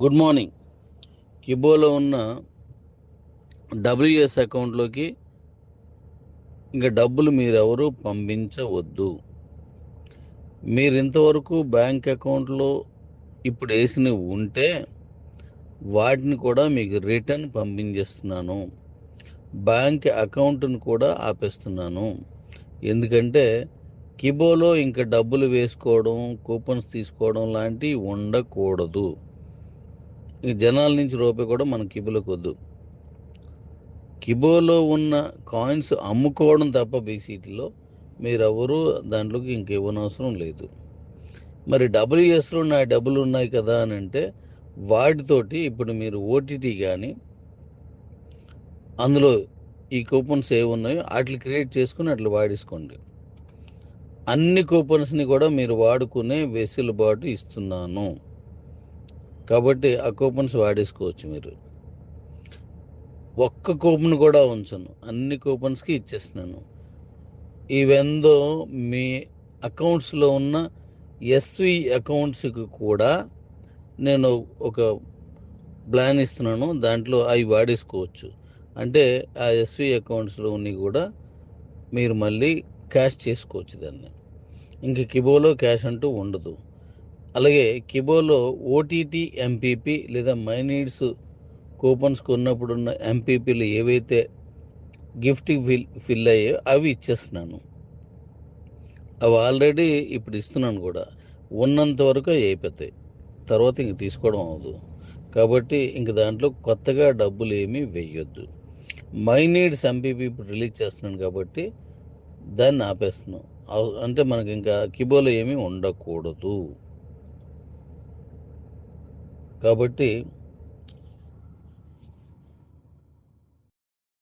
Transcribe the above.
Good morning. కిబోలో ఉన్న WS అకౌంట్లోకి ఇంకా డబ్బులు మీరెవరు పంపించవద్దు. మీరు ఇంతవరకు బ్యాంక్ అకౌంట్లో ఇప్పుడు వేసినవి ఉంటే వాటిని కూడా మీకు రిటర్న్ పంపించేస్తున్నాను. బ్యాంక్ అకౌంట్ను కూడా ఆపేస్తున్నాను. ఎందుకంటే కిబోలో ఇంకా డబ్బులు వేసుకోవడం కూపన్స్ తీసుకోవడం లాంటివి ఉండకూడదు. ఈ జనాల నుంచి రూపాయి కూడా మన కిబోలోకి వద్దు. కిబోలో ఉన్న కాయిన్స్ అమ్ముకోవడం తప్ప బీసీటీలో మీరెవరూ దాంట్లోకి ఇంకేవనవసరం లేదు. మరి డబ్ల్యూఎస్లో నా డబ్బులు ఉన్నాయి కదా అని అంటే వాటితోటి ఇప్పుడు మీరు ఓటీటీ కానీ అందులో ఈ కూపన్స్ ఏ ఉన్నాయో వాటిని క్రియేట్ చేసుకుని అట్లా వాడేసుకోండి. అన్ని కూపన్స్ని కూడా మీరు వాడుకునే వెసులుబాటు ఇస్తున్నాను. కాబట్టి ఆ కూపన్స్ వాడేసుకోవచ్చు మీరు. ఒక్క కూపన్ కూడా ఉంచను. అన్ని కూపన్స్కి ఇచ్చేస్తున్నాను. ఈవెందో మీ అకౌంట్స్లో ఉన్న ఎస్వి అకౌంట్స్కి కూడా నేను ఒక ప్లాన్ ఇస్తున్నాను. దాంట్లో అవి వాడేసుకోవచ్చు. అంటే ఆ ఎస్వి అకౌంట్స్లో కూడా మీరు మళ్ళీ క్యాష్ చేసుకోవచ్చు దాన్ని. ఇంక కిబోలో క్యాష్ అంటూ ఉండదు. అలాగే కిబోలో ఓటీటీ ఎంపీపీ లేదా మైనీడ్స్ కూపన్స్ కొన్నప్పుడున్న ఎంపీపీలు ఏవైతే గిఫ్ట్ ఫిల్ ఫిల్ అయ్యాయో అవి ఇచ్చేస్తున్నాను. అవి ఆల్రెడీ ఇప్పుడు ఇస్తున్నాను కూడా. ఉన్నంత వరకు అవి అయిపోతాయి. తర్వాత ఇంక తీసుకోవడం అవ్వదు. కాబట్టి ఇంక దాంట్లో కొత్తగా డబ్బులు ఏమీ వేయొద్దు మైనీడ్స్ ఎంపీపీ ఇప్పుడు రిలీజ్ చేస్తున్నాను కాబట్టి దాన్ని ఆపేస్తున్నాం. అంటే మనకి ఇంకా కిబోలో ఏమీ ఉండకూడదు. కాబట్టి